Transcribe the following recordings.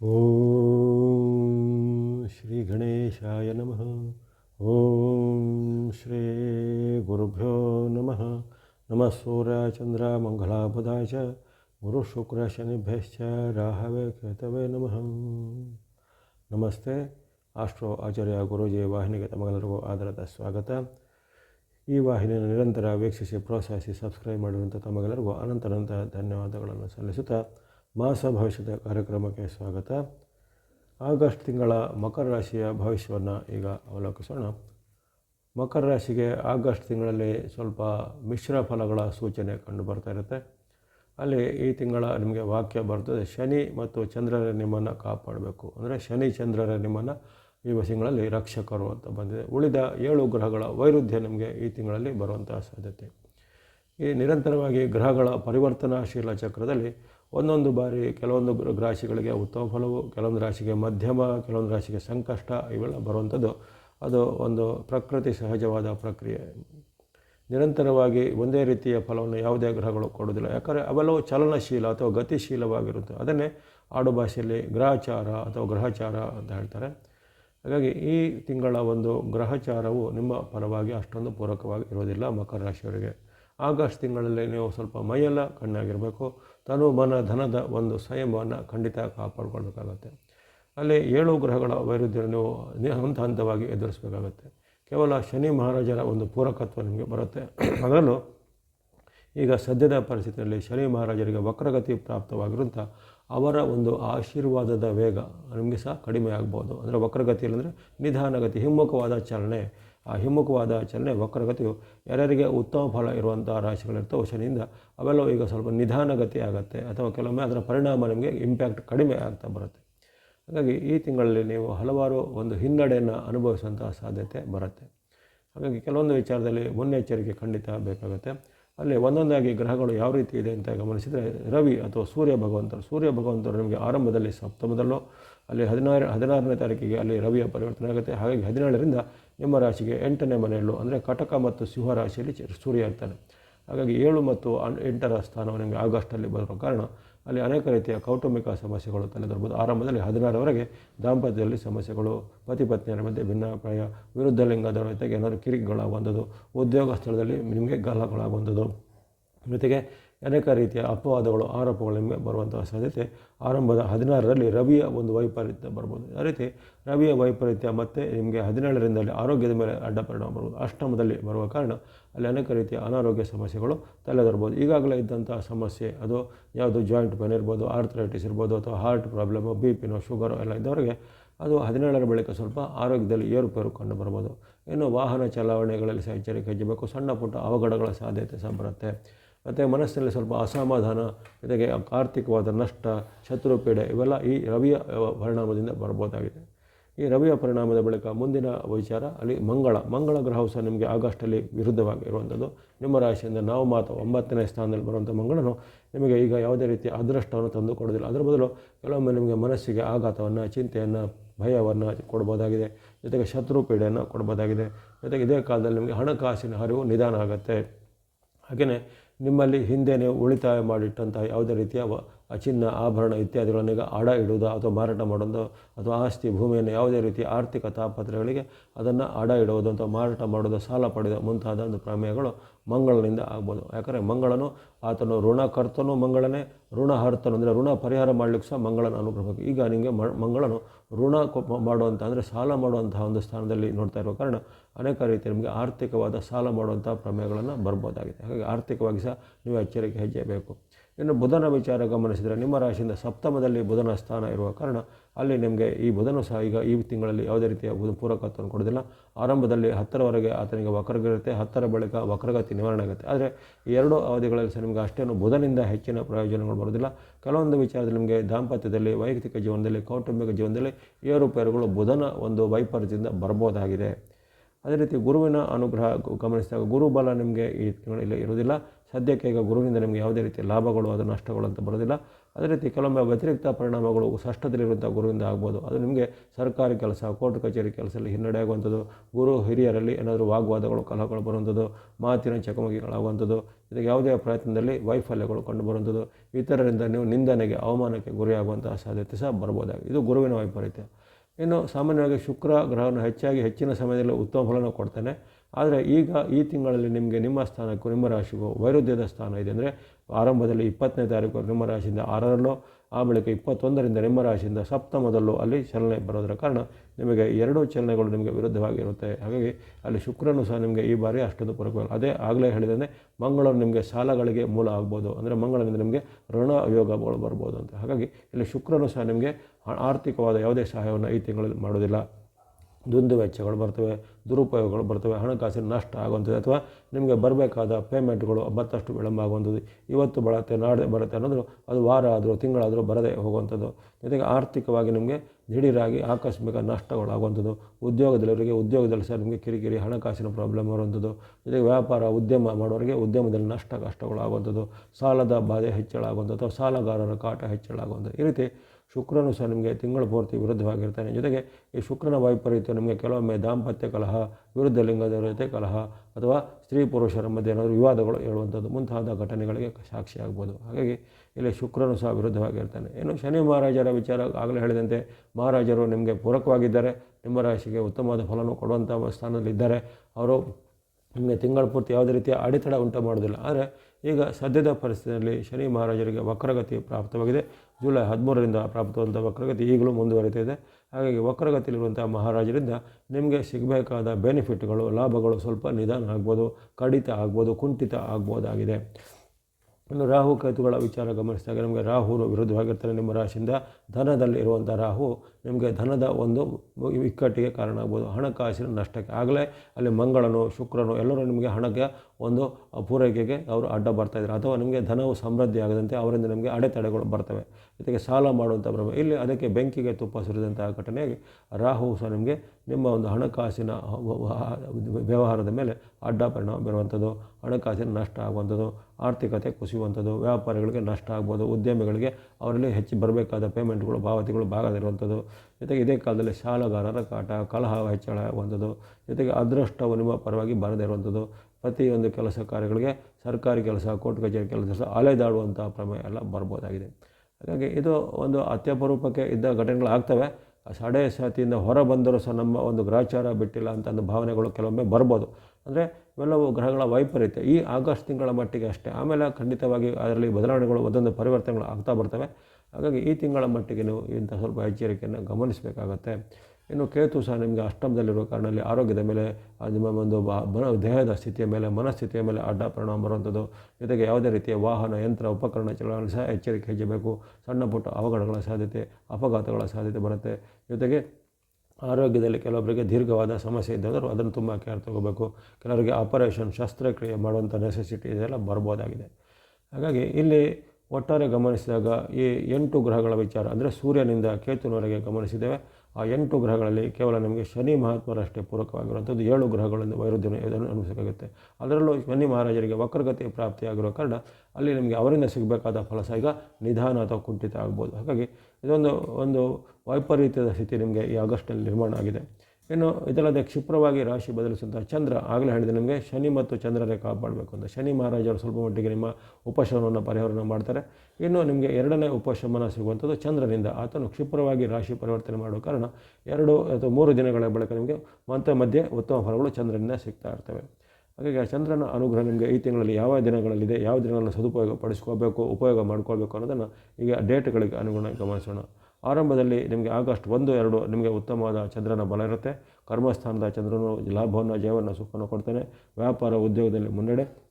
ಓಂ ಶ್ರೀ ಗಣೇಶಾಯ ನಮಃ ಓಂ ಶ್ರೀ ಗುರುಭ್ಯೋ ನಮಃ ನಮಃ ಸೂರ್ಯ ಚಂದ್ರ ಮಂಗಳಾಬುಧಾಯ ಚ ಗುರು ಶುಕ್ರ ಶನಿಭ್ಯಶ್ಚ ರಾಹವೇ ಕೇತವೇ ನಮಃ ನಮಸ್ತೆ ಆಸ್ಟ್ರೋ ಆಚಾರ್ಯ ಗುರೂಜಿ ವಾಹಿನಿಗೆ ತಮಗೆಲ್ಲರಿಗೂ ಆಧಾರದ ಸ್ವಾಗತ ಈ ವಾಹಿನಿಯನ್ನು ನಿರಂತರ ವೀಕ್ಷಿಸಿ ಪ್ರೋತ್ಸಾಹಿಸಿ ಸಬ್ಸ್ಕ್ರೈಬ್ ಮಾಡಿರುವಂಥ ತಮಗೆಲ್ಲರಿಗೂ ಅನಂತನಂತ ಧನ್ಯವಾದಗಳನ್ನು ಸಲ್ಲಿಸುತ್ತಾ ಮಾಸ ಭವಿಷ್ಯದ ಕಾರ್ಯಕ್ರಮಕ್ಕೆ ಸ್ವಾಗತ. ಆಗಸ್ಟ್ ತಿಂಗಳ ಮಕರ ರಾಶಿಯ ಭವಿಷ್ಯವನ್ನು ಈಗ ಅವಲೋಕಿಸೋಣ. ಮಕರ ರಾಶಿಗೆ ಆಗಸ್ಟ್ ತಿಂಗಳಲ್ಲಿ ಸ್ವಲ್ಪ ಮಿಶ್ರ ಫಲಗಳ ಸೂಚನೆ ಕಂಡು ಬರ್ತಾ ಇರುತ್ತೆ. ಅಲ್ಲಿ ಈ ತಿಂಗಳ ನಿಮಗೆ ವಾಕ್ಯ ಬರ್ತದೆ, ಶನಿ ಮತ್ತು ಚಂದ್ರರ ನಿಮ್ಮನ್ನು ಕಾಪಾಡಬೇಕು. ಅಂದರೆ ಶನಿ ಚಂದ್ರರ ನಿಮ್ಮನ್ನು ಈ ತಿಂಗಳಲ್ಲಿ ರಕ್ಷಕರು ಅಂತ ಬಂದಿದೆ. ಉಳಿದ ಏಳು ಗ್ರಹಗಳ ವೈರುಧ್ಯ ನಿಮಗೆ ಈ ತಿಂಗಳಲ್ಲಿ ಬರುವಂತಹ ಸಾಧ್ಯತೆ. ಈ ನಿರಂತರವಾಗಿ ಗ್ರಹಗಳ ಪರಿವರ್ತನಾಶೀಲ ಚಕ್ರದಲ್ಲಿ ಒಂದೊಂದು ಬಾರಿ ಕೆಲವೊಂದು ರಾಶಿಗಳಿಗೆ ಉತ್ತಮ ಫಲವು, ಕೆಲವೊಂದು ರಾಶಿಗೆ ಮಧ್ಯಮ, ಕೆಲವೊಂದು ರಾಶಿಗೆ ಸಂಕಷ್ಟ ಇವೆಲ್ಲ ಬರುವಂಥದ್ದು. ಅದು ಒಂದು ಪ್ರಕೃತಿ ಸಹಜವಾದ ಪ್ರಕ್ರಿಯೆ. ನಿರಂತರವಾಗಿ ಒಂದೇ ರೀತಿಯ ಫಲವನ್ನು ಯಾವುದೇ ಗ್ರಹಗಳು ಕೊಡೋದಿಲ್ಲ ಯಾಕಂದರೆ ಅವೆಲ್ಲವೂ ಚಲನಶೀಲ ಅಥವಾ ಗತಿಶೀಲವಾಗಿರುತ್ತೆ ಅದನ್ನೇ ಆಡು ಭಾಷೆಯಲ್ಲಿ ಗ್ರಹಚಾರ ಅಥವಾ ಗ್ರಹಚಾರ ಅಂತ ಹೇಳ್ತಾರೆ. ಹಾಗಾಗಿ ಈ ತಿಂಗಳ ಒಂದು ಗ್ರಹಚಾರವು ನಿಮ್ಮ ಪರವಾಗಿ ಅಷ್ಟೊಂದು ಪೂರಕವಾಗಿ ಇರೋದಿಲ್ಲ ಮಕರ ರಾಶಿಯವರಿಗೆ. ಆಗಸ್ಟ್ ತಿಂಗಳಲ್ಲಿ ನೀವು ಸ್ವಲ್ಪ ಮೈಯೆಲ್ಲ ಕಣ್ಣಾಗಿರಬೇಕು. ತನು ಮನ ಧನದ ಒಂದು ಸಂಯಮವನ್ನು ಖಂಡಿತ ಕಾಪಾಡ್ಕೊಳ್ಬೇಕಾಗತ್ತೆ. ಅಲ್ಲಿ ಏಳು ಗ್ರಹಗಳ ವೈರುಧ್ಯ ನೀವು ಹಂತ ಹಂತವಾಗಿ ಎದುರಿಸಬೇಕಾಗತ್ತೆ. ಕೇವಲ ಶನಿ ಮಹಾರಾಜರ ಒಂದು ಪೂರಕತ್ವ ನಿಮಗೆ ಬರುತ್ತೆ. ಅದರಲ್ಲೂ ಈಗ ಸದ್ಯದ ಪರಿಸ್ಥಿತಿಯಲ್ಲಿ ಶನಿ ಮಹಾರಾಜರಿಗೆ ವಕ್ರಗತಿ ಪ್ರಾಪ್ತವಾಗಿರುವಂಥ ಅವರ ಒಂದು ಆಶೀರ್ವಾದದ ವೇಗ ನಿಮಗೆ ಸಹ ಕಡಿಮೆ ಆಗ್ಬೋದು ಅಂದರೆ ವಕ್ರಗತಿಯಲ್ಲಿ ಅಂದರೆ ನಿಧಾನಗತಿ ಹಿಮ್ಮುಖವಾದ ಚಾಲನೆ ಆ ಹಿಮ್ಮುಖವಾದ ಚಲನೆ ವಕ್ರಗತಿಯು ಯಾರ್ಯಾರಿಗೆ ಉತ್ತಮ ಫಲ ಇರುವಂಥ ರಾಶಿಗಳಿರ್ತವೆ ಶನಿಯಿಂದ. ಅವೆಲ್ಲವೂ ಈಗ ಸ್ವಲ್ಪ ನಿಧಾನಗತಿ ಆಗುತ್ತೆ ಅಥವಾ ಕೆಲವೊಮ್ಮೆ ಅದರ ಪರಿಣಾಮ ನಿಮಗೆ ಇಂಪ್ಯಾಕ್ಟ್ ಕಡಿಮೆ ಆಗ್ತಾ ಬರುತ್ತೆ. ಹಾಗಾಗಿ ಈ ತಿಂಗಳಲ್ಲಿ ನೀವು ಹಲವಾರು ಒಂದು ಹಿನ್ನಡೆಯನ್ನು ಅನುಭವಿಸುವಂಥ ಸಾಧ್ಯತೆ ಬರುತ್ತೆ. ಹಾಗಾಗಿ ಕೆಲವೊಂದು ವಿಚಾರದಲ್ಲಿ ಮುನ್ನೆಚ್ಚರಿಕೆ ಖಂಡಿತ ಬೇಕಾಗುತ್ತೆ. ಅಲ್ಲಿ ಒಂದೊಂದಾಗಿ ಗ್ರಹಗಳು ಯಾವ ರೀತಿ ಇದೆ ಅಂತ ಗಮನಿಸಿದರೆ ರವಿ ಅಥವಾ ಸೂರ್ಯ ಭಗವಂತರು. ಸೂರ್ಯ ಭಗವಂತರು ನಿಮಗೆ ಆರಂಭದಲ್ಲಿ ಸಪ್ತಮದಲ್ಲೋ, ಅಲ್ಲಿ ಹದಿನಾರು, ಹದಿನಾರನೇ ತಾರೀಕಿಗೆ ಅಲ್ಲಿ ರವಿಯ ಪರಿವರ್ತನೆ ಆಗುತ್ತೆ. ಹಾಗಾಗಿ ಹದಿನೇಳರಿಂದ ನಿಮ್ಮ ರಾಶಿಗೆ ಎಂಟನೇ ಮನೆಯಲ್ಲೂ ಅಂದರೆ ಕಟಕ ಮತ್ತು ಸಿಂಹ ರಾಶಿಯಲ್ಲಿ ಸೂರ್ಯ ಇರ್ತಾನೆ. ಹಾಗಾಗಿ ಏಳು ಮತ್ತು ಎಂಟರ ಸ್ಥಾನವು ನಿಮಗೆ ಆಗಸ್ಟಲ್ಲಿ ಬರುವ ಕಾರಣ ಅಲ್ಲಿ ಅನೇಕ ರೀತಿಯ ಕೌಟುಂಬಿಕ ಸಮಸ್ಯೆಗಳು ತಲೆದರ್ಬೋದು. ಆರಂಭದಲ್ಲಿ ಹದಿನಾರವರೆಗೆ ದಾಂಪತ್ಯದಲ್ಲಿ ಸಮಸ್ಯೆಗಳು ಪತಿ ಪತ್ನಿಯರ ಮಧ್ಯೆ ಭಿನ್ನಾಭಿಪ್ರಾಯ ವಿರುದ್ಧ ಲಿಂಗದವರ ಜೊತೆಗೆ ಏನಾದರೂ ಬಂದದು ಉದ್ಯೋಗ ಸ್ಥಳದಲ್ಲಿ ನಿಮಗೆ ಗಲ್ಲಗಳಾಗುವಂಥದ್ದು ಜೊತೆಗೆ ಅನೇಕ ರೀತಿಯ ಅಪವಾದಗಳು, ಆರೋಪಗಳು ನಿಮಗೆ ಬರುವಂತಹ ಸಾಧ್ಯತೆ. ಆರಂಭದ ಹದಿನಾರರಲ್ಲಿ ರವಿಯ ಒಂದು ವೈಪರೀತ್ಯ ಬರ್ಬೋದು. ಅದೇ ರೀತಿ ರವಿಯ ವೈಪರೀತ್ಯ ಮತ್ತು ನಿಮಗೆ ಹದಿನೇಳರಿಂದ ಆರೋಗ್ಯದ ಮೇಲೆ ಅಡ್ಡ ಪರಿಣಾಮ ಬರ್ಬೋದು. ಅಷ್ಟಮದಲ್ಲಿ ಬರುವ ಕಾರಣ ಅಲ್ಲಿ ಅನೇಕ ರೀತಿಯ ಅನಾರೋಗ್ಯ ಸಮಸ್ಯೆಗಳು ತಲೆದರ್ಬೋದು. ಈಗಾಗಲೇ ಇದ್ದಂಥ ಸಮಸ್ಯೆ, ಅದು ಯಾವುದು ಜಾಯಿಂಟ್ ಪೇನ್ ಇರ್ಬೋದು ಆರ್ಥರೈಟಿಸ್ ಇರ್ಬೋದು, ಅಥವಾ ಹಾರ್ಟ್ ಪ್ರಾಬ್ಲಮು ಬಿ ಪಿನೋ ಶುಗರು ಎಲ್ಲ ಇದ್ದವರಿಗೆ ಅದು ಹದಿನೇಳರ ಬಳಿಕ ಸ್ವಲ್ಪ ಆರೋಗ್ಯದಲ್ಲಿ ಏರುಪೇರು ಕಂಡು ಬರ್ಬೋದು. ಇನ್ನು ವಾಹನ ಚಲಾವಣೆಗಳಲ್ಲಿ ಸಹ ಎಚ್ಚರಿಕೆ ಹೆಚ್ಚಬೇಕು ಸಣ್ಣ ಪುಟ್ಟ ಅವಘಡಗಳ ಸಾಧ್ಯತೆ ಸಹ ಬರುತ್ತೆ. ಮತ್ತು ಮನಸ್ಸಿನಲ್ಲಿ ಸ್ವಲ್ಪ ಅಸಮಾಧಾನ, ಜೊತೆಗೆ ಆರ್ಥಿಕವಾದ ನಷ್ಟ ಶತ್ರು ಪೀಡೆ ಇವೆಲ್ಲ ಈ ರವಿಯ ಪರಿಣಾಮದಿಂದ ಬರ್ಬೋದಾಗಿದೆ ಈ ರವಿಯ ಪರಿಣಾಮದ ಬಳಿಕ ಮುಂದಿನ ವಿಚಾರ ಅಲ್ಲಿ ಮಂಗಳ. ಮಂಗಳ ಗ್ರಹವು ಸಹ ನಿಮಗೆ ಆಗಸ್ಟಲ್ಲಿ ವಿರುದ್ಧವಾಗಿರುವಂಥದ್ದು ನಿಮ್ಮ ರಾಶಿಯಿಂದ ನಾವು ಮಾತು ಒಂಬತ್ತನೇ ಸ್ಥಾನದಲ್ಲಿ ಬರುವಂಥ ಮಂಗಳನು ನಿಮಗೆ ಈಗ ಯಾವುದೇ ರೀತಿಯ ಅದೃಷ್ಟವನ್ನು ತಂದು ಕೊಡೋದಿಲ್ಲ ಅದರ ಬದಲು ಕೆಲವೊಮ್ಮೆ ನಿಮಗೆ ಮನಸ್ಸಿಗೆ ಆಘಾತವನ್ನು, ಚಿಂತೆಯನ್ನು, ಭಯವನ್ನು ಕೊಡ್ಬೋದಾಗಿದೆ. ಜೊತೆಗೆ ಶತ್ರು ಪೀಡೆಯನ್ನು ಕೊಡ್ಬೋದಾಗಿದೆ. ಜೊತೆಗೆ ಇದೇ ಕಾಲದಲ್ಲಿ ನಿಮಗೆ ಹಣಕಾಸಿನ ಹರಿವು ನಿಧಾನ ಆಗುತ್ತೆ. ಹಾಗೆಯೇ ನಿಮ್ಮಲ್ಲಿ ಹಿಂದೆ ನೀವು ಉಳಿತಾಯ ಮಾಡಿಟ್ಟಂತಹ ಯಾವುದೇ ರೀತಿಯ ಅಚಿನ್ನ ಚಿನ್ನ ಆಭರಣ ಇತ್ಯಾದಿಗಳನ್ನು ಈಗ ಅಡ ಇಡುವುದು ಅಥವಾ ಮಾರಾಟ ಮಾಡೋದು ಅಥವಾ ಆಸ್ತಿ ಭೂಮಿಯನ್ನು ಯಾವುದೇ ರೀತಿಯ ಆರ್ಥಿಕ ತಾಪತ್ರಗಳಿಗೆ ಅದನ್ನು ಅಡ ಇಡುವುದು ಅಥವಾ ಮಾರಾಟ ಮಾಡೋದು, ಸಾಲ ಪಡೆದ ಮುಂತಾದ ಒಂದು ಪ್ರಮೇಯಗಳು ಮಂಗಳನಿಂದ ಆಗ್ಬೋದು. ಯಾಕಂದರೆ ಮಂಗಳನು ಆತನು ಋಣಕರ್ತನು, ಮಂಗಳನೇ ಋಣಹರ್ತನು, ಅಂದರೆ ಋಣ ಪರಿಹಾರ ಮಾಡಲಿಕ್ಕೆ ಸಹ ಮಂಗಳನ ಅನುಗ್ರಹ ಈಗ ನಿಮಗೆ ಮಂಗಳನು ಋಣ ಮಾಡುವಂಥ ಅಂದರೆ ಸಾಲ ಮಾಡುವಂತಹ ಒಂದು ಸ್ಥಾನದಲ್ಲಿ ನೋಡ್ತಾ ಇರುವ ಕಾರಣ ಅನೇಕ ರೀತಿ ನಿಮಗೆ ಆರ್ಥಿಕವಾದ ಸಾಲ ಮಾಡುವಂಥ ಪ್ರಮೇಯಗಳನ್ನು ಬರ್ಬೋದಾಗಿದೆ. ಹಾಗಾಗಿ ಆರ್ಥಿಕವಾಗಿ ಸಹ ನೀವು ಎಚ್ಚರಿಕೆ ಹೆಜ್ಜೆ ಬೇಕು ಇನ್ನು ಬುಧನ ವಿಚಾರ ಗಮನಿಸಿದರೆ ನಿಮ್ಮ ರಾಶಿಯಿಂದ ಸಪ್ತಮದಲ್ಲಿ ಬುಧನ ಸ್ಥಾನ ಇರುವ ಕಾರಣ ಅಲ್ಲಿ ನಿಮಗೆ ಈ ಬುಧನು ಸಹ ಈಗ ಈ ತಿಂಗಳಲ್ಲಿ ಯಾವುದೇ ರೀತಿಯ ಬುಧ ಪೂರಕತ್ವವನ್ನು ಕೊಡೋದಿಲ್ಲ ಆರಂಭದಲ್ಲಿ ಹತ್ತರವರೆಗೆ ಆತನಿಗೆ ವಕ್ರಗಿರುತ್ತೆ ಹತ್ತರ ಬಳಿಕ ವಕ್ರಗತಿ ನಿವಾರಣೆ ಆಗುತ್ತೆ. ಆದರೆ ಈ ಎರಡು ಅವಧಿಗಳಲ್ಲಿ ಸಹ ನಿಮಗೆ ಅಷ್ಟೇನು ಬುಧನಿಂದ ಹೆಚ್ಚಿನ ಪ್ರಯೋಜನಗಳು ಬರೋದಿಲ್ಲ ಕೆಲವೊಂದು ವಿಚಾರದಲ್ಲಿ ನಿಮಗೆ ದಾಂಪತ್ಯದಲ್ಲಿ, ವೈಯಕ್ತಿಕ ಜೀವನದಲ್ಲಿ, ಕೌಟುಂಬಿಕ ಜೀವನದಲ್ಲಿ ಏರುಪೇರುಗಳು ಬುಧನ ಒಂದು ವೈಪರ್ಯದಿಂದ ಬರ್ಬೋದಾಗಿದೆ. ಅದೇ ರೀತಿ ಗುರುವಿನ ಅನುಗ್ರಹ ಗಮನಿಸಿದಾಗ ಗುರುಬಲ ನಿಮಗೆ ಈ ತಿಂಗಳಲ್ಲಿ ಇರುವುದಿಲ್ಲ. ಸದ್ಯಕ್ಕೆ ಈಗ ಗುರುವಿನಿಂದ ನಿಮಗೆ ಯಾವುದೇ ರೀತಿಯ ಲಾಭಗಳು ಅದು ನಷ್ಟಗಳು ಅಂತ ಬರೋದಿಲ್ಲ. ಅದೇ ರೀತಿ ಕೆಲವೊಮ್ಮೆ ವ್ಯತಿರಿಕ್ತ ಪರಿಣಾಮಗಳು ಸಷ್ಟದಲ್ಲಿರುವಂಥ ಗುರುವಿಂದ ಆಗ್ಬೋದು. ಅದು ನಿಮಗೆ ಸರ್ಕಾರಿ ಕೆಲಸ, ಕೋರ್ಟ್ ಕಚೇರಿ ಕೆಲಸದಲ್ಲಿ ಹಿನ್ನಡೆ ಆಗುವಂಥದ್ದು ಗುರು ಹಿರಿಯರಲ್ಲಿ ಏನಾದರೂ ವಾಗ್ವಾದಗಳು, ಕಲಹಗಳು ಬರುವಂಥದ್ದು, ಮಾತಿನ ಚಕಮಕಿಗಳಾಗುವಂಥದ್ದು, ಇದಕ್ಕೆ ಯಾವುದೇ ಪ್ರಯತ್ನದಲ್ಲಿ ವೈಫಲ್ಯಗಳು ಕಂಡು ಬರುವಂಥದ್ದು, ಇತರರಿಂದ ನೀವು ನಿಂದನೆಗೆ, ಅವಮಾನಕ್ಕೆ ಗುರಿಯಾಗುವಂತಹ ಸಾಧ್ಯತೆ ಸಹ ಬರ್ಬೋದಾಗಿದೆ. ಇದು ಗುರುವಿನ ವೈಪರೀತ್ಯ. ಇನ್ನು ಸಾಮಾನ್ಯವಾಗಿ ಶುಕ್ರ ಗ್ರಹವನ್ನು ಹೆಚ್ಚಾಗಿ ಹೆಚ್ಚಿನ ಸಮಯದಲ್ಲಿ ಉತ್ತಮ ಫಲನ ಕೊಡ್ತಾನೆ. ಆದರೆ ಈಗ ಈ ತಿಂಗಳಲ್ಲಿ ನಿಮಗೆ ನಿಮ್ಮ ಸ್ಥಾನಕ್ಕೂ ನಿಮ್ಮ ರಾಶಿಗೂ ವೈರುಧ್ಯದ ಸ್ಥಾನ ಇದೆ ಅಂದರೆ ಆರಂಭದಲ್ಲಿ ಇಪ್ಪತ್ತನೇ ತಾರೀಕು ನಿಮ್ಮ ರಾಶಿಯಿಂದ ಆರರಲ್ಲೋ, ಆ ಬಳಿಕ ಇಪ್ಪತ್ತೊಂದರಿಂದ ನಿಮ್ಮ ರಾಶಿಯಿಂದ ಸಪ್ತಮದಲ್ಲೂ ಅಲ್ಲಿ ಚಲನೆ ಬರೋದರ ಕಾರಣ ನಿಮಗೆ ಎರಡೂ ಚಲನೆಗಳು ನಿಮಗೆ ವಿರುದ್ಧವಾಗಿರುತ್ತೆ. ಹಾಗಾಗಿ ಅಲ್ಲಿ ಶುಕ್ರನು ಸಹ ನಿಮಗೆ ಈ ಬಾರಿ ಅಷ್ಟೊಂದು ಪೂರಕವಾಗಿಲ್ಲ ಅದೇ ಆಗಲೇ ಹೇಳಿದಂತೆ ಮಂಗಳನು ನಿಮಗೆ ಸಾಲಗಳಿಗೆ ಮೂಲ ಆಗ್ಬೋದು. ಅಂದರೆ ಮಂಗಳನಿಂದ ನಿಮಗೆ ಋಣ ಯೋಗಗಳು ಬರ್ಬೋದು ಅಂತ. ಹಾಗಾಗಿ ಇಲ್ಲಿ ಶುಕ್ರನು ಸಹ ನಿಮಗೆ ಆರ್ಥಿಕವಾದ ಯಾವುದೇ ಸಹಾಯವನ್ನು ಈ ತಿಂಗಳಲ್ಲಿ ಮಾಡೋದಿಲ್ಲ ದುಂದು ವೆಚ್ಚಗಳು ಬರ್ತವೆ, ದುರುಪಯೋಗಗಳು ಬರ್ತವೆ, ಹಣಕಾಸಿನ ನಷ್ಟ ಆಗುವಂಥದ್ದು ಅಥವಾ ನಿಮಗೆ ಬರಬೇಕಾದ ಪೇಮೆಂಟ್ಗಳು ಮತ್ತಷ್ಟು ವಿಳಂಬ ಆಗುವಂಥದ್ದು ಇವತ್ತು ಬರುತ್ತೆ ನಾಳೆ ಬರುತ್ತೆ ಅನ್ನೋದು ಅದು ವಾರ ಆದರೂ, ತಿಂಗಳಾದರೂ ಬರದೇ ಹೋಗುವಂಥದ್ದು. ಜೊತೆಗೆ ಆರ್ಥಿಕವಾಗಿ ನಿಮಗೆ ದಿಢೀರಾಗಿ ಆಕಸ್ಮಿಕ ನಷ್ಟಗಳಾಗುವಂಥದ್ದು. ಉದ್ಯೋಗದಲ್ಲಿವರಿಗೆ ಉದ್ಯೋಗದಲ್ಲಿ ಸಹ ನಿಮಗೆ ಕಿರಿಕಿರಿ, ಹಣಕಾಸಿನ ಪ್ರಾಬ್ಲಮ್ ಬರುವಂಥದ್ದು. ಜೊತೆಗೆ ವ್ಯಾಪಾರ, ಉದ್ಯಮ ಮಾಡೋರಿಗೆ ಉದ್ಯಮದಲ್ಲಿ ನಷ್ಟ ಕಷ್ಟಗಳಾಗುವಂಥದ್ದು. ಸಾಲದ ಬಾಧೆ ಹೆಚ್ಚಳ ಆಗುವಂಥದ್ದು ಅಥವಾ ಸಾಲಗಾರರ ಕಾಟ ಹೆಚ್ಚಳ ಆಗುವಂಥದ್ದು ಈ ರೀತಿ ಶುಕ್ರನು ಸಹ ನಿಮಗೆ ತಿಂಗಳ ಪೂರ್ತಿ ವಿರುದ್ಧವಾಗಿರ್ತಾನೆ. ಜೊತೆಗೆ ಈ ಶುಕ್ರನ ವೈಪರೀತ್ಯ ನಿಮಗೆ ಕೆಲವೊಮ್ಮೆ ದಾಂಪತ್ಯ ಕಲಹ, ವಿರುದ್ಧ ಲಿಂಗದ ಜೊತೆ ಕಲಹ ಅಥವಾ ಸ್ತ್ರೀ ಪುರುಷರ ಮಧ್ಯೆ ಏನಾದರೂ ವಿವಾದಗಳು ಹೇಳುವಂಥದ್ದು ಮುಂತಾದ ಘಟನೆಗಳಿಗೆ ಸಾಕ್ಷಿಯಾಗ್ಬೋದು ಹಾಗಾಗಿ ಇಲ್ಲಿ ಶುಕ್ರನು ಸಹ ವಿರುದ್ಧವಾಗಿರ್ತಾನೆ. ಇನ್ನು ಶನಿ ಮಹಾರಾಜರ ವಿಚಾರ ಆಗಲೇ ಹೇಳಿದಂತೆ ಮಹಾರಾಜರು ನಿಮಗೆ ಪೂರಕವಾಗಿದ್ದಾರೆ ನಿಮ್ಮ ರಾಶಿಗೆ ಉತ್ತಮವಾದ ಫಲವನ್ನು ಕೊಡುವಂಥ ಸ್ಥಾನದಲ್ಲಿದ್ದಾರೆ ಅವರು ನಿಮಗೆ ತಿಂಗಳ ಪೂರ್ತಿ ಯಾವುದೇ ರೀತಿಯ ಅಡೆತಡೆ ಉಂಟು ಮಾಡೋದಿಲ್ಲ ಆದರೆ ಈಗ ಸದ್ಯದ ಪರಿಸ್ಥಿತಿಯಲ್ಲಿ ಶನಿ ಮಹಾರಾಜರಿಗೆ ವಕ್ರಗತಿ ಪ್ರಾಪ್ತವಾಗಿದೆ. ಜುಲೈ ಹದಿಮೂರರಿಂದ ಪ್ರಾಪ್ತವಾದಂಥ ವಕ್ರಗತಿ ಈಗಲೂ ಮುಂದುವರಿತಿದೆ ಹಾಗಾಗಿ ವಕ್ರಗತಿಯಲ್ಲಿರುವಂಥ ಮಹಾರಾಜರಿಂದ ನಿಮಗೆ ಸಿಗಬೇಕಾದ ಬೆನಿಫಿಟ್ಗಳು, ಲಾಭಗಳು ಸ್ವಲ್ಪ ನಿಧಾನ ಆಗ್ಬೋದು, ಕಡಿತ ಆಗ್ಬೋದು, ಕುಂಠಿತ ಆಗ್ಬೋದಾಗಿದೆ. ಇನ್ನು ರಾಹು ಕೇತುಗಳ ವಿಚಾರ ಗಮನಿಸಿದಾಗ ನಿಮಗೆ ರಾಹುನು ವಿರುದ್ಧವಾಗಿರ್ತಾರೆ ನಿಮ್ಮ ರಾಶಿಯಿಂದ. ಧನದಲ್ಲಿ ಇರುವಂಥ ರಾಹು ನಿಮಗೆ ಧನದ ಒಂದು ಇಕ್ಕಟ್ಟಿಗೆ ಕಾರಣ ಆಗ್ಬೋದು ಹಣಕಾಸಿನ ನಷ್ಟಕ್ಕೆ ಆಗಲೇ ಅಲ್ಲಿ ಮಂಗಳನು, ಶುಕ್ರನು ಎಲ್ಲರೂ ನಿಮಗೆ ಹಣಕ್ಕೆ ಒಂದು ಪೂರೈಕೆಗೆ ಅವರು ಅಡ್ಡ ಬರ್ತಾಯಿದ್ದಾರೆ ಅಥವಾ ನಿಮಗೆ ಧನವು ಸಮೃದ್ಧಿ ಆಗದಂತೆ ಅವರಿಂದ ನಿಮಗೆ ಅಡೆತಡೆಗಳು ಬರ್ತವೆ. ಜೊತೆಗೆ ಸಾಲ ಮಾಡುವಂಥ ಭ್ರಮೆ. ಇಲ್ಲಿ ಅದಕ್ಕೆ ಬೆಂಕಿಗೆ ತುಪ್ಪ ಸುರಿದಂತಹ ಘಟನೆಯಾಗಿ ರಾಹು ಸಹ ನಿಮಗೆ ನಿಮ್ಮ ಒಂದು ಹಣಕಾಸಿನ ವ್ಯವಹಾರದ ಮೇಲೆ ಅಡ್ಡ ಪರಿಣಾಮ ಬೀರುವಂಥದ್ದು, ಹಣಕಾಸಿನ ನಷ್ಟ ಆಗುವಂಥದ್ದು, ಆರ್ಥಿಕತೆ ಕುಸಿಯುವಂಥದ್ದು, ವ್ಯಾಪಾರಿಗಳಿಗೆ ನಷ್ಟ ಆಗ್ಬೋದು, ಉದ್ಯಮಿಗಳಿಗೆ ಅವರಲ್ಲಿ ಹೆಚ್ಚು ಬರಬೇಕಾದ ಪೇಮೆಂಟ್ಗಳು ಪಾವತಿಗಳು ಬಾಗದಿರುವಂಥದ್ದು ಜೊತೆಗೆ ಇದೇ ಕಾಲದಲ್ಲಿ ಸಾಲಗಾರರ ಕಾಟ, ಕಲಹ ಹೆಚ್ಚಳ ಆಗುವಂಥದ್ದು. ಜೊತೆಗೆ ಅದೃಷ್ಟವು ನಿಮ್ಮ ಪರವಾಗಿ ಬರದೇ ಇರುವಂಥದ್ದು. ಪ್ರತಿಯೊಂದು ಕೆಲಸ ಕಾರ್ಯಗಳಿಗೆ ಸರ್ಕಾರಿ ಕೆಲಸ, ಕೋರ್ಟ್ ಕಚೇರಿ ಕೆಲಸ ಅಲೆದಾಡುವಂಥ ಪ್ರಮೇಯ ಎಲ್ಲ ಬರ್ಬೋದಾಗಿದೆ ಹಾಗಾಗಿ ಇದು ಒಂದು ಅತ್ಯಪರೂಪಕ್ಕೆ ಇದ್ದ ಘಟನೆಗಳಾಗ್ತವೆ. ಸಾಡೆ ಸಾತಿಯಿಂದ ಹೊರ ಬಂದರೂ ಸಹ ನಮ್ಮ ಒಂದು ಗ್ರಾಚಾರ ಬಿಟ್ಟಿಲ್ಲ ಅಂತ ಒಂದು ಭಾವನೆಗಳು ಕೆಲವೊಮ್ಮೆ ಬರ್ಬೋದು. ಅಂದರೆ ಇವೆಲ್ಲವೂ ಗ್ರಹಗಳ ವೈಪರೀತ್ಯ. ಈ ಆಗಸ್ಟ್ ತಿಂಗಳ ಮಟ್ಟಿಗೆ ಅಷ್ಟೇ. ಆಮೇಲೆ ಖಂಡಿತವಾಗಿ ಅದರಲ್ಲಿ ಬದಲಾವಣೆಗಳು ಒಂದೊಂದು ಪರಿವರ್ತನೆಗಳು ಆಗ್ತಾ ಬರ್ತವೆ. ಹಾಗಾಗಿ ಈ ತಿಂಗಳ ಮಟ್ಟಿಗೆ ನೀವು ಇಂಥ ಸ್ವಲ್ಪ ಎಚ್ಚರಿಕೆಯನ್ನು ಗಮನಿಸಬೇಕಾಗತ್ತೆ. ಇನ್ನು ಕೇತು ಸಹ ನಿಮಗೆ ಅಷ್ಟಮದಲ್ಲಿರುವ ಕಾರಣದಲ್ಲಿ ಆರೋಗ್ಯದ ಮೇಲೆ ನಿಮ್ಮ ಒಂದು ಬ ದೇಹದ ಸ್ಥಿತಿಯ ಮೇಲೆ, ಮನಸ್ಥಿತಿಯ ಮೇಲೆ ಅಡ್ಡ ಪರಿಣಾಮ ಬರುವಂಥದ್ದು. ಜೊತೆಗೆ ಯಾವುದೇ ರೀತಿಯ ವಾಹನ, ಯಂತ್ರ, ಉಪಕರಣ ಚಲನೆಗಳು ಸಹ ಎಚ್ಚರಿಕೆ ಹೆಜ್ಜಬೇಕು ಸಣ್ಣ ಪುಟ್ಟ ಅವಘಡಗಳ ಸಾಧ್ಯತೆ, ಅಪಘಾತಗಳ ಸಾಧ್ಯತೆ ಬರುತ್ತೆ. ಜೊತೆಗೆ ಆರೋಗ್ಯದಲ್ಲಿ ಕೆಲವೊಬ್ಬರಿಗೆ ದೀರ್ಘವಾದ ಸಮಸ್ಯೆ ಇದ್ದಾದರೂ ಅದನ್ನು ತುಂಬ ಕೇರ್ ತಗೋಬೇಕು. ಕೆಲವರಿಗೆ ಆಪರೇಷನ್ ಶಸ್ತ್ರಕ್ರಿಯೆ ಮಾಡುವಂಥ ನೆಸೆಸಿಟಿ ಇದೆಲ್ಲ ಬರ್ಬೋದಾಗಿದೆ. ಹಾಗಾಗಿ ಇಲ್ಲಿ ಒಟ್ಟಾರೆ ಗಮನಿಸಿದಾಗ ಈ ಎಂಟು ಗ್ರಹಗಳ ವಿಚಾರ, ಅಂದರೆ ಸೂರ್ಯನಿಂದ ಕೇತುನವರೆಗೆ ಗಮನಿಸಿದ್ದೇವೆ. ಆ ಎಂಟು ಗ್ರಹಗಳಲ್ಲಿ ಕೇವಲ ನಮಗೆ ಶನಿ ಮಹತ್ವರಷ್ಟೇ ಪೂರಕವಾಗಿರುವಂಥದ್ದು ಏಳು ಗ್ರಹಗಳನ್ನು ಇದನ್ನು ಅನುಸಬೇಕಾಗುತ್ತೆ ಅದರಲ್ಲೂ ಶನಿ ಮಹಾರಾಜರಿಗೆ ವಕ್ರಗತಿ ಪ್ರಾಪ್ತಿಯಾಗಿರೋ ಕಾರಣ ಅಲ್ಲಿ ನಿಮಗೆ ಅವರಿಂದ ಸಿಗಬೇಕಾದ ಫಲ ಸಹ ಈಗ ನಿಧಾನ ಅಥವಾ ಕುಂಠಿತ ಆಗ್ಬೋದು. ಹಾಗಾಗಿ ಇದೊಂದು, ಒಂದು ವೈಪರೀತ್ಯದ ಸ್ಥಿತಿ ನಿಮಗೆ ಈ ಆಗಸ್ಟ್ನಲ್ಲಿ ನಿರ್ಮಾಣ ಆಗಿದೆ. ಇನ್ನು ಇದಲ್ಲದೆ ಕ್ಷಿಪ್ರವಾಗಿ ರಾಶಿ ಬದಲಿಸುವಂಥ ಚಂದ್ರ ಆಗಲೇ ಹೇಳಿದೆ ನಿಮಗೆ, ಶನಿ ಮತ್ತು ಚಂದ್ರರೇ ಕಾಪಾಡಬೇಕು ಅಂತ. ಶನಿ ಮಹಾರಾಜರು ಸ್ವಲ್ಪ ಮಟ್ಟಿಗೆ ನಿಮ್ಮ ಉಪಶಮನವನ್ನು ಪರಿಹಾರವನ್ನು ಮಾಡ್ತಾರೆ. ಇನ್ನು ನಿಮಗೆ ಎರಡನೇ ಉಪಶಮನ ಸಿಗುವಂಥದ್ದು ಚಂದ್ರನಿಂದ. ಆತನು ಕ್ಷಿಪ್ರವಾಗಿ ರಾಶಿ ಪರಿವರ್ತನೆ ಮಾಡುವ ಕಾರಣ ಎರಡು ಅಥವಾ ಮೂರು ದಿನಗಳ ಬಳಿಕ ನಿಮಗೆ ಮತ್ತೆ ಮಧ್ಯೆ ಉತ್ತಮ ಫಲಗಳು ಚಂದ್ರನಿಂದ ಸಿಗ್ತಾ ಇರ್ತವೆ. ಹಾಗಾಗಿ ಆ ಚಂದ್ರನ ಅನುಗ್ರಹ ನಿಮಗೆ ಈ ತಿಂಗಳಲ್ಲಿ ಯಾವ ದಿನಗಳಲ್ಲಿದೆ, ಯಾವ ದಿನಗಳನ್ನು ಸದುಪಯೋಗ ಪಡಿಸ್ಕೋಬೇಕು ಉಪಯೋಗ ಮಾಡ್ಕೋಬೇಕು ಅನ್ನೋದನ್ನು ಈಗ ಡೇಟ್ಗಳಿಗೆ ಅನುಗುಣ ಗಮನಿಸೋಣ. ಆರಂಭದಲ್ಲಿ ನಿಮಗೆ ಆಗಸ್ಟ್ ಒಂದು, ಎರಡು ನಿಮಗೆ ಉತ್ತಮವಾದ ಚಂದ್ರನ ಬಲ ಇರುತ್ತೆ. ಕರ್ಮಸ್ಥಾನದ ಚಂದ್ರನು ಲಾಭವನ್ನು, ಜಯವನ್ನು, ಸುಖವನ್ನು ಕೊಡ್ತಾನೆ. ವ್ಯಾಪಾರ ಉದ್ಯೋಗದಲ್ಲಿ ಮುನ್ನಡೆ.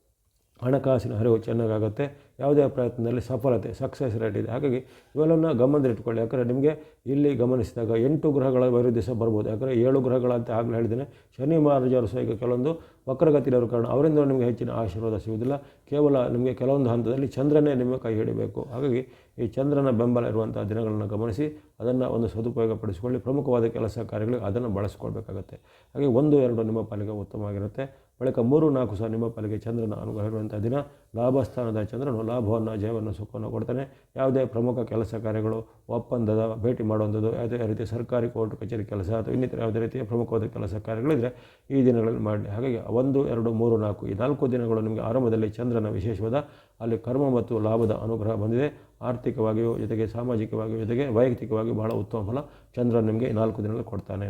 ಹಣಕಾಸಿನ ಹರಿವು ಚೆನ್ನಾಗಾಗುತ್ತೆ, ಯಾವುದೇ ಪ್ರಯತ್ನದಲ್ಲಿ ಸಫಲತೆ ಸಕ್ಸಸ್ ರೇಟ್ ಇದೆ. ಹಾಗಾಗಿ ಇವೆಲ್ಲವನ್ನು ಗಮನದಲ್ಲಿಟ್ಕೊಳ್ಳಿ ಯಾಕಂದರೆ ನಿಮಗೆ ಇಲ್ಲಿ ಗಮನಿಸಿದಾಗ ಎಂಟು ಗ್ರಹಗಳ ವೈರುಧ್ಯ ಸಹ ಬರ್ಬೋದು. ಯಾಕಂದರೆ ಏಳು ಗ್ರಹಗಳಂತ ಆಗಲೇ ಹೇಳಿದ್ದೇನೆ. ಶನಿ ಮಹಾರಾಜರು ಸಹ ಈಗ ಕೆಲವೊಂದು ವಕ್ರಗತಿಯವರು ಕಾರಣ ಅವರಿಂದ ನಿಮಗೆ ಹೆಚ್ಚಿನ ಆಶೀರ್ವಾದ ಸಿಗುವುದಿಲ್ಲ. ಕೇವಲ ನಿಮಗೆ ಕೆಲವೊಂದು ಹಂತದಲ್ಲಿ ಚಂದ್ರನೇ ನಿಮ್ಮ ಕೈ ಹಿಡಿಬೇಕು. ಹಾಗಾಗಿ ಈ ಚಂದ್ರನ ಬೆಂಬಲ ಇರುವಂಥ ದಿನಗಳನ್ನು ಗಮನಿಸಿ, ಅದನ್ನು ಒಂದು ಸದುಪಯೋಗಪಡಿಸಿಕೊಳ್ಳಿ. ಪ್ರಮುಖವಾದ ಕೆಲಸ ಕಾರ್ಯಗಳಿಗೆ ಅದನ್ನು ಬಳಸ್ಕೊಳ್ಬೇಕಾಗತ್ತೆ. ಹಾಗೆ ಒಂದು, ಎರಡು ನಿಮ್ಮ ಪಾಲಿಗೆ ಉತ್ತಮವಾಗಿರುತ್ತೆ. ಬಳಿಕ ಮೂರು ನಾಲ್ಕು ಸಹ ನಿಮ್ಮ ಪಾಲಿಗೆ ಚಂದ್ರನ ಅನುಗ್ರಹ ಇರುವಂಥ ದಿನ. ಲಾಭಸ್ಥಾನದ ಚಂದ್ರನು ಲಾಭವನ್ನು ಜಯವನ್ನು ಸುಖವನ್ನು ಕೊಡ್ತಾನೆ. ಯಾವುದೇ ಪ್ರಮುಖ ಕೆಲಸ ಕಾರ್ಯಗಳು, ಒಪ್ಪಂದದ ಭೇಟಿ ಮಾಡುವಂಥದ್ದು, ಯಾವುದೇ ರೀತಿಯ ಸರ್ಕಾರಿ ಕೋರ್ಟ್, ಕಚೇರಿ ಕೆಲಸ ಅಥವಾ ಇನ್ನಿತರ ಯಾವುದೇ ರೀತಿಯ ಪ್ರಮುಖವಾದ ಕೆಲಸ ಕಾರ್ಯಗಳಿದ್ದರೆ ಈ ದಿನಗಳಲ್ಲಿ ಮಾಡಿ. ಹಾಗಾಗಿ ಒಂದು, ಎರಡು, ಮೂರು, ನಾಲ್ಕು, ಈ ನಾಲ್ಕು ದಿನಗಳು ನಿಮಗೆ ಆರಂಭದಲ್ಲಿ ಚಂದ್ರನ ವಿಶೇಷವಾದ, ಅಲ್ಲಿ ಕರ್ಮ ಮತ್ತು ಲಾಭದ ಅನುಗ್ರಹ ಬಂದಿದೆ. ಆರ್ಥಿಕವಾಗಿಯೂ ಜೊತೆಗೆ ಸಾಮಾಜಿಕವಾಗಿಯೂ ಜೊತೆಗೆ ವೈಯಕ್ತಿಕವಾಗಿಯೂ ಬಹಳ ಉತ್ತಮ ಫಲ ಚಂದ್ರ ನಿಮಗೆ ನಾಲ್ಕು ದಿನಗಳಲ್ಲಿ ಕೊಡ್ತಾನೆ.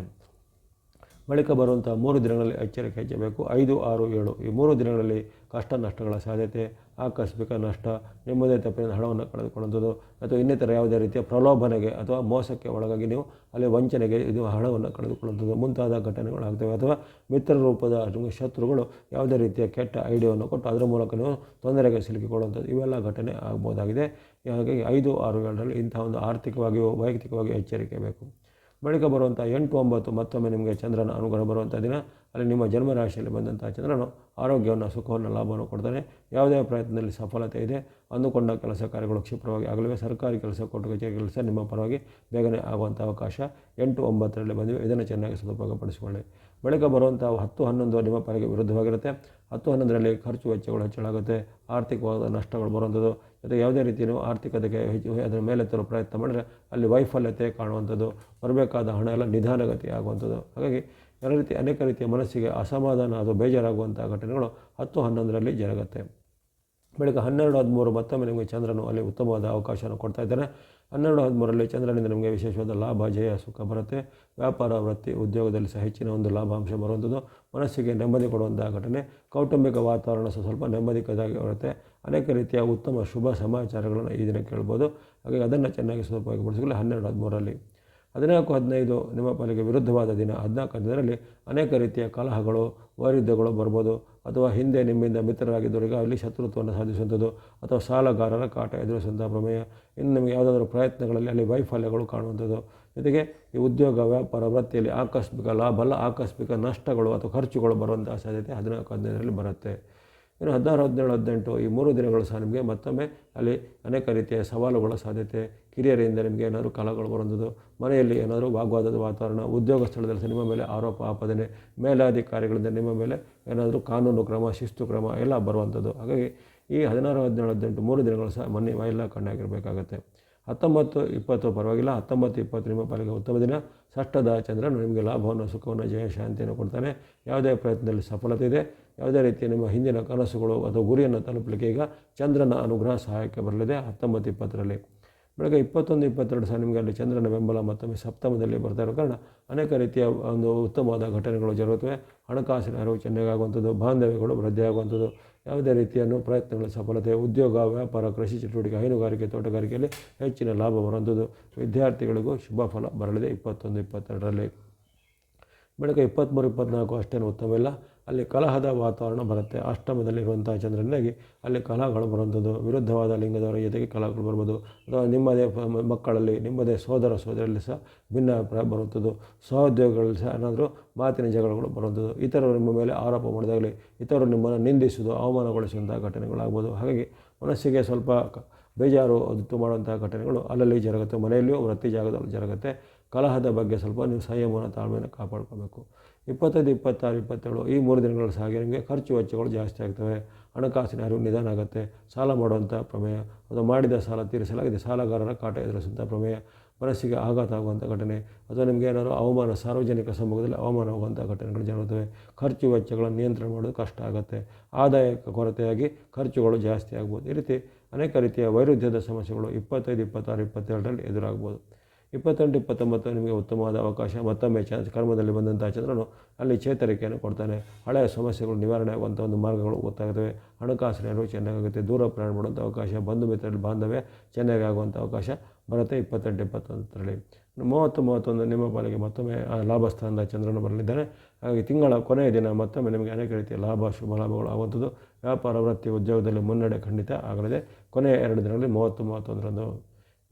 ಬಳಿಕ ಬರುವಂಥ ಮೂರು ದಿನಗಳಲ್ಲಿ ಎಚ್ಚರಿಕೆ ಹೆಚ್ಚಬೇಕು ಐದು, ಆರು, ಏಳು ಈ ಮೂರು ದಿನಗಳಲ್ಲಿ ಕಷ್ಟ, ನಷ್ಟಗಳ ಸಾಧ್ಯತೆ, ಆಕಸ್ಮಿಕ ನಷ್ಟ, ನಿಮ್ಮದೇ ತಪ್ಪಿನ ಹಣವನ್ನು ಕಳೆದುಕೊಳ್ಳುವಂಥದ್ದು ಅಥವಾ ಇನ್ನಿತರ ಯಾವುದೇ ರೀತಿಯ ಪ್ರಲೋಭನೆಗೆ ಅಥವಾ ಮೋಸಕ್ಕೆ ಒಳಗಾಗಿ ನೀವು ಅಲ್ಲಿ ವಂಚನೆಗೆ ಇದು ಹಣವನ್ನು ಕಳೆದುಕೊಳ್ಳುವಂಥದ್ದು ಮುಂತಾದ ಘಟನೆಗಳಾಗ್ತವೆ. ಅಥವಾ ಮಿತ್ರ ರೂಪದ ಶತ್ರುಗಳು ಯಾವುದೇ ರೀತಿಯ ಕೆಟ್ಟ ಐಡಿಯಾವನ್ನು ಕೊಟ್ಟು ಅದರ ಮೂಲಕ ನೀವು ತೊಂದರೆಗೆ ಸಿಲುಕಿಕೊಳ್ಳುವಂಥದ್ದು ಇವೆಲ್ಲ ಘಟನೆ ಆಗ್ಬೋದಾಗಿದೆ. ಹಾಗಾಗಿ ಐದು, ಆರು, ಏಳರಲ್ಲಿ ಇಂಥ ಒಂದು ಆರ್ಥಿಕವಾಗಿಯೂ, ವೈಯಕ್ತಿಕವಾಗಿಯೂ ಎಚ್ಚರಿಕೆ ಬೇಕು. ಬಳಿಕ ಬರುವಂಥ ಎಂಟು ಒಂಬತ್ತು ಮತ್ತೊಮ್ಮೆ ನಿಮಗೆ ಚಂದ್ರನ ಅನುಗ್ರಹ ಬರುವಂಥ ದಿನ. ಅಲ್ಲಿ ನಿಮ್ಮ ಜನ್ಮರಾಶಿಯಲ್ಲಿ ಬಂದಂಥ ಚಂದ್ರನು ಆರೋಗ್ಯವನ್ನು, ಸುಖವನ್ನು, ಲಾಭವನ್ನು ಕೊಡ್ತಾನೆ. ಯಾವುದೇ ಪ್ರಯತ್ನದಲ್ಲಿ ಸಫಲತೆ ಇದೆ. ಅಂದುಕೊಂಡ ಕೆಲಸ ಕಾರ್ಯಗಳು ಕ್ಷಿಪ್ರವಾಗಿ ಆಗಲಿವೆ. ಸರ್ಕಾರಿ ಕೆಲಸ ಕೊಟ್ಟು ಕಚೇರಿ ಕೆಲಸ ನಿಮ್ಮ ಪರವಾಗಿ ಬೇಗನೆ ಆಗುವಂಥ ಅವಕಾಶ ಎಂಟು ಒಂಬತ್ತರಲ್ಲಿ ಬಂದಿವೆ. ಇದನ್ನು ಚೆನ್ನಾಗಿ ಸದುಪಯೋಗಪಡಿಸಿಕೊಳ್ಳಿ. ಬಳಿಕ ಬರುವಂಥ ಹತ್ತು ಹನ್ನೊಂದು ನಿಮ್ಮ ಪಾಲಿಗೆ ವಿರುದ್ಧವಾಗಿರುತ್ತೆ. ಹತ್ತು ಹನ್ನೊಂದರಲ್ಲಿ ಖರ್ಚು ವೆಚ್ಚಗಳು ಹೆಚ್ಚಳಾಗುತ್ತೆ. ಆರ್ಥಿಕವಾದ ನಷ್ಟಗಳು ಬರುವಂಥದ್ದು. ಜೊತೆಗೆ ಯಾವುದೇ ರೀತಿಯೂ ಆರ್ಥಿಕತೆಗೆ ಹೆಚ್ಚು ಅದರ ಮೇಲೆ ತರೋ ಪ್ರಯತ್ನ ಮಾಡಿದರೆ ಅಲ್ಲಿ ವೈಫಲ್ಯತೆ ಕಾಣುವಂಥದ್ದು. ಬರಬೇಕಾದ ಹಣ ಎಲ್ಲ ನಿಧಾನಗತಿ ಆಗುವಂಥದ್ದು ಹಾಗಾಗಿ ಎಲ್ಲ ರೀತಿ ಅನೇಕ ರೀತಿಯ ಮನಸ್ಸಿಗೆ ಅಸಮಾಧಾನ ಅಥವಾ ಬೇಜಾರಾಗುವಂಥ ಘಟನೆಗಳು ಹತ್ತು ಹನ್ನೊಂದರಲ್ಲಿ ಜರುಗುತ್ತೆ. ಬಳಿಕ ಹನ್ನೆರಡು ಹದಿಮೂರು ಮತ್ತೊಮ್ಮೆ ನಿಮಗೆ ಚಂದ್ರನು ಅಲ್ಲಿ ಉತ್ತಮವಾದ ಅವಕಾಶವನ್ನು ಕೊಡ್ತಾ ಇದ್ದಾನೆ ಹನ್ನೆರಡು ಹದಿಮೂರರಲ್ಲಿ ಚಂದ್ರನಿಂದ ನಿಮಗೆ ವಿಶೇಷವಾದ ಲಾಭ, ಜಯ, ಸುಖ ಬರುತ್ತೆ. ವ್ಯಾಪಾರ, ವೃತ್ತಿ, ಉದ್ಯೋಗದಲ್ಲಿ ಸಹ ಹೆಚ್ಚಿನ ಒಂದು ಲಾಭಾಂಶ ಬರುವಂಥದ್ದು. ಮನಸ್ಸಿಗೆ ನೆಮ್ಮದಿ ಕೊಡುವಂಥ ಘಟನೆ. ಕೌಟುಂಬಿಕ ವಾತಾವರಣ ಸಹ ಸ್ವಲ್ಪ ನೆಮ್ಮದಿಕದಾಗಿ ಬರುತ್ತೆ. ಅನೇಕ ರೀತಿಯ ಉತ್ತಮ ಶುಭ ಸಮಾಚಾರಗಳನ್ನು ಈ ದಿನ ಕೇಳ್ಬೋದು. ಹಾಗಾಗಿ ಅದನ್ನು ಚೆನ್ನಾಗಿ ಸದುಪಯೋಗಪಡಿಸಿಕೊಳ್ಳಿ ಹನ್ನೆರಡು ಹದಿಮೂರರಲ್ಲಿ ಹದಿನಾಲ್ಕು, ಹದಿನೈದು ನಿಮ್ಮ ಪಾಲಿಗೆ ವಿರುದ್ಧವಾದ ದಿನ. ಹದಿನಾಲ್ಕು, ಹದಿನೈದರಲ್ಲಿ ಅನೇಕ ರೀತಿಯ ಕಲಹಗಳು ವೈರುದ್ಧಗಳು ಬರ್ಬೋದು. ಅಥವಾ ಹಿಂದೆ ನಿಮ್ಮಿಂದ ಮಿತ್ರರಾಗಿದ್ದವರಿಗೆ ಅಲ್ಲಿ ಶತ್ರುತ್ವವನ್ನು ಸಾಧಿಸುವಂಥದ್ದು, ಅಥವಾ ಸಾಲಗಾರರ ಕಾಟ ಎದುರಿಸುವಂಥ ಪ್ರಮೇಯ. ಇನ್ನು ನಿಮಗೆ ಯಾವುದಾದ್ರೂ ಪ್ರಯತ್ನಗಳಲ್ಲಿ ಅಲ್ಲಿ ವೈಫಲ್ಯಗಳು ಕಾಣುವಂಥದ್ದು. ಜೊತೆಗೆ ಈ ಉದ್ಯೋಗ, ವ್ಯಾಪಾರ, ವೃತ್ತಿಯಲ್ಲಿ ಆಕಸ್ಮಿಕ ಲಾಭ ಅಲ್ಲ, ಆಕಸ್ಮಿಕ ನಷ್ಟಗಳು ಅಥವಾ ಖರ್ಚುಗಳು ಬರುವಂಥ ಸಾಧ್ಯತೆ ಹದಿನಾಲ್ಕು, ಹದಿನೈದರಲ್ಲಿ ಬರುತ್ತೆ. ಇನ್ನು ಹದಿನಾರು, ಹದಿನೇಳು, ಹದಿನೆಂಟು ಈ ಮೂರು ದಿನಗಳು ಸಹ ನಿಮಗೆ ಮತ್ತೊಮ್ಮೆ ಅಲ್ಲಿ ಅನೇಕ ರೀತಿಯ ಸವಾಲುಗಳ ಸಾಧ್ಯತೆ. ಕಿರಿಯರಿಂದ ನಿಮಗೆ ಏನಾದರೂ ಕಲಗಳು ಬರುವಂಥದ್ದು, ಮನೆಯಲ್ಲಿ ಏನಾದರೂ ವಾಗ್ವಾದದ ವಾತಾವರಣ, ಉದ್ಯೋಗ ಸ್ಥಳದಲ್ಲಿ ನಿಮ್ಮ ಮೇಲೆ ಆರೋಪ ಆಪಾದನೆ ಮೇಲಾಧಿಕಾರಿಗಳಿಂದ ನಿಮ್ಮ ಮೇಲೆ ಏನಾದರೂ ಕಾನೂನು ಕ್ರಮ, ಶಿಸ್ತು ಕ್ರಮ ಎಲ್ಲ ಬರುವಂಥದ್ದು. ಹಾಗಾಗಿ ಈ ಹದಿನಾರು, ಹದಿನೇಳು, ಹದಿನೆಂಟು, ಮೂರು ದಿನಗಳು ಸಹ ಮನೆ ಎಲ್ಲ ಕಣ್ಣಾಗಿರಬೇಕಾಗತ್ತೆ ಹತ್ತೊಂಬತ್ತು, ಇಪ್ಪತ್ತು, ಪರವಾಗಿಲ್ಲ, ಹತ್ತೊಂಬತ್ತು, ಇಪ್ಪತ್ತು ನಿಮ್ಮ ಪಾಲಿಗೆ ಉತ್ತಮ ದಿನ. ಷಷ್ಠದ ಚಂದ್ರನು ನಿಮಗೆ ಲಾಭವನ್ನು, ಸುಖವನ್ನು, ಜಯ, ಶಾಂತಿಯನ್ನು ಕೊಡ್ತಾನೆ. ಯಾವುದೇ ಪ್ರಯತ್ನದಲ್ಲಿ ಸಫಲತೆ ಇದೆ. ಯಾವುದೇ ರೀತಿಯ ನಿಮ್ಮ ಹಿಂದಿನ ಕನಸುಗಳು ಅಥವಾ ಗುರಿಯನ್ನು ತಲುಪಲಿಕ್ಕೆ ಈಗ ಚಂದ್ರನ ಅನುಗ್ರಹ ಸಹಾಯಕ್ಕೆ ಬರಲಿದೆ. ಹತ್ತೊಂಬತ್ತು, ಇಪ್ಪತ್ತರಲ್ಲಿ ಬೆಳಗ್ಗೆ ಇಪ್ಪತ್ತೊಂದು, ಇಪ್ಪತ್ತೆರಡು ಸಹ ನಿಮಗೆ ಅಲ್ಲಿ ಚಂದ್ರನ ಬೆಂಬಲ ಮತ್ತೊಮ್ಮೆ ಸಪ್ತಮದಲ್ಲಿ ಬರ್ತಾ ಇರೋ ಕಾರಣ ಅನೇಕ ರೀತಿಯ ಒಂದು ಉತ್ತಮವಾದ ಘಟನೆಗಳು ಜರುಗುತ್ತವೆ. ಹಣಕಾಸಿನ ಅರಿವು ಚೆನ್ನಾಗಾಗುವಂಥದ್ದು, ಬಾಂಧವ್ಯಗಳು ವೃದ್ಧಿಯಾಗುವಂಥದ್ದು, ಯಾವುದೇ ರೀತಿಯನ್ನು ಪ್ರಯತ್ನಗಳ ಸಫಲತೆ, ಉದ್ಯೋಗ, ವ್ಯಾಪಾರ, ಕೃಷಿ ಚಟುವಟಿಕೆ, ಹೈನುಗಾರಿಕೆ, ತೋಟಗಾರಿಕೆಯಲ್ಲಿ ಹೆಚ್ಚಿನ ಲಾಭ ಬರುವಂಥದ್ದು ವಿದ್ಯಾರ್ಥಿಗಳಿಗೂ ಶುಭ ಫಲ ಬರಲಿದೆ ಇಪ್ಪತ್ತೊಂದು, ಇಪ್ಪತ್ತೆರಡರಲ್ಲಿ. ಬೆಳಗ್ಗೆ ಇಪ್ಪತ್ತ್ಮೂರು ಇಪ್ಪತ್ತ್ನಾಲ್ಕು ಅಷ್ಟೇನು ಉತ್ತಮವಿಲ್ಲ ಅಲ್ಲಿ ಕಲಹದ ವಾತಾವರಣ ಬರುತ್ತೆ. ಅಷ್ಟಮದಲ್ಲಿರುವಂಥ ಚಂದ್ರನಿಂದಾಗಿ ಅಲ್ಲಿ ಕಲಹಗಳು ಬರುವಂಥದ್ದು. ವಿರುದ್ಧವಾದ ಲಿಂಗದವರ ಜೊತೆಗೆ ಕಲಹಗಳು ಬರ್ಬೋದು. ಅಥವಾ ನಿಮ್ಮದೇ ಮಕ್ಕಳಲ್ಲಿ, ನಿಮ್ಮದೇ ಸೋದರ ಸೋದರಲ್ಲಿ ಸಹ ಭಿನ್ನಾಭಿಪ್ರಾಯ ಬರುವಂಥದ್ದು. ಸಹೋದ್ಯೋಗಿಗಳಲ್ಲಿ ಸಹ ಏನಾದರೂ ಮಾತಿನ ಜಗಳಗಳು ಬರುವಂಥದ್ದು. ಇತರರು ನಿಮ್ಮ ಮೇಲೆ ಆರೋಪ ಮಾಡಿದಾಗಲಿ, ಇತರರು ನಿಮ್ಮನ್ನು ನಿಂದಿಸುವುದು ಅವಮಾನಗೊಳಿಸುವಂಥ ಘಟನೆಗಳಾಗ್ಬೋದು. ಹಾಗಾಗಿ ಮನಸ್ಸಿಗೆ ಸ್ವಲ್ಪ ಬೇಜಾರು ಅದು ಮಾಡುವಂಥ ಘಟನೆಗಳು ಅಲ್ಲಲ್ಲಿ ಜರುಗುತ್ತೆ. ಮನೆಯಲ್ಲಿಯೂ ವೃತ್ತಿ ಜಾಗದಲ್ಲಿ ಜರುಗುತ್ತೆ. ಕಲಹದ ಬಗ್ಗೆ ಸ್ವಲ್ಪ ನೀವು ಸಂಯಮನ ತಾಳ್ಮೆಯನ್ನು ಕಾಪಾಡ್ಕೋಬೇಕು. ಇಪ್ಪತ್ತೈದು, ಇಪ್ಪತ್ತಾರು, ಇಪ್ಪತ್ತೇಳು ಈ ಮೂರು ದಿನಗಳಲ್ಲಿ ಸಾಗಿ ನಿಮಗೆ ಖರ್ಚು ವೆಚ್ಚಗಳು ಜಾಸ್ತಿ ಆಗ್ತವೆ. ಹಣಕಾಸಿನ ಅರಿವು ನಿಧಾನ ಆಗುತ್ತೆ. ಸಾಲ ಮಾಡುವಂಥ ಪ್ರಮೇಯ, ಅಥವಾ ಮಾಡಿದ ಸಾಲ ತೀರಿಸಲಾಗಿದೆ, ಸಾಲಗಾರರ ಕಾಟ ಎದುರಿಸುವಂಥ ಪ್ರಮೇಯ, ಮನಸ್ಸಿಗೆ ಆಘಾತ ಆಗುವಂಥ ಘಟನೆ, ಅಥವಾ ನಿಮಗೆ ಏನಾದರೂ ಅವಮಾನ, ಸಾರ್ವಜನಿಕ ಸಮೂಹದಲ್ಲಿ ಅವಮಾನ ಆಗುವಂಥ ಘಟನೆಗಳು ಜರುಗುತ್ತವೆ ಖರ್ಚು ವೆಚ್ಚಗಳನ್ನು ನಿಯಂತ್ರಣ ಮಾಡೋದು ಕಷ್ಟ ಆಗುತ್ತೆ. ಆದಾಯಕ್ಕೆ ಕೊರತೆಯಾಗಿ ಖರ್ಚುಗಳು ಜಾಸ್ತಿ ಆಗ್ಬೋದು. ಈ ರೀತಿ ಅನೇಕ ರೀತಿಯ ವೈರುಧ್ಯದ ಸಮಸ್ಯೆಗಳು ಇಪ್ಪತ್ತೈದು, ಇಪ್ಪತ್ತಾರು ಇಪ್ಪತ್ತೆರಡರಲ್ಲಿ ಎದುರಾಗ್ಬೋದು. ಇಪ್ಪತ್ತೆಂಟು ಇಪ್ಪತ್ತೊಂಬತ್ತು ನಿಮಗೆ ಉತ್ತಮವಾದ ಅವಕಾಶ, ಮತ್ತೊಮ್ಮೆ ಚ, ಕರ್ಮದಲ್ಲಿ ಬಂದಂಥ ಚಂದ್ರನು ಅಲ್ಲಿ ಚೇತರಿಕೆಯನ್ನು ಕೊಡ್ತಾನೆ. ಹಳೆಯ ಸಮಸ್ಯೆಗಳು ನಿವಾರಣೆ ಆಗುವಂಥ ಒಂದು ಮಾರ್ಗಗಳು ಗೊತ್ತಾಗುತ್ತವೆ ಹಣಕಾಸಿನ ನೆರವು ಚೆನ್ನಾಗಾಗುತ್ತೆ ದೂರ ಪ್ರಯಾಣ ಮಾಡುವಂಥ ಅವಕಾಶ, ಬಂಧು ಮಿತ್ರರಲ್ಲಿ ಬಾಂಧವ್ಯ ಚೆನ್ನಾಗಿ ಆಗುವಂಥ ಅವಕಾಶ ಬರುತ್ತೆ ಇಪ್ಪತ್ತೆಂಟು, ಇಪ್ಪತ್ತೊಂದರಲ್ಲಿ. ಮೂವತ್ತು, ಮೂವತ್ತೊಂದು ನಿಮ್ಮ ಪಾಲಿಗೆ ಮತ್ತೊಮ್ಮೆ ಆ ಲಾಭ ಸ್ಥಾನದ ಚಂದ್ರನು ಬರಲಿದ್ದಾನೆ. ಹಾಗೆ ತಿಂಗಳ ಕೊನೆಯ ದಿನ ಮತ್ತೊಮ್ಮೆ ನಿಮಗೆ ಅನೇಕ ರೀತಿಯ ಲಾಭ, ಶುಭ ಲಾಭಗಳು ಆಗುವಂಥದ್ದು. ವ್ಯಾಪಾರ, ವೃತ್ತಿ, ಉದ್ಯೋಗದಲ್ಲಿ ಮುನ್ನಡೆ ಖಂಡಿತ ಆಗಲಿದೆ. ಕೊನೆಯ ಎರಡು ದಿನಗಳಲ್ಲಿ ಮೂವತ್ತು, ಮೂವತ್ತೊಂದರಂದು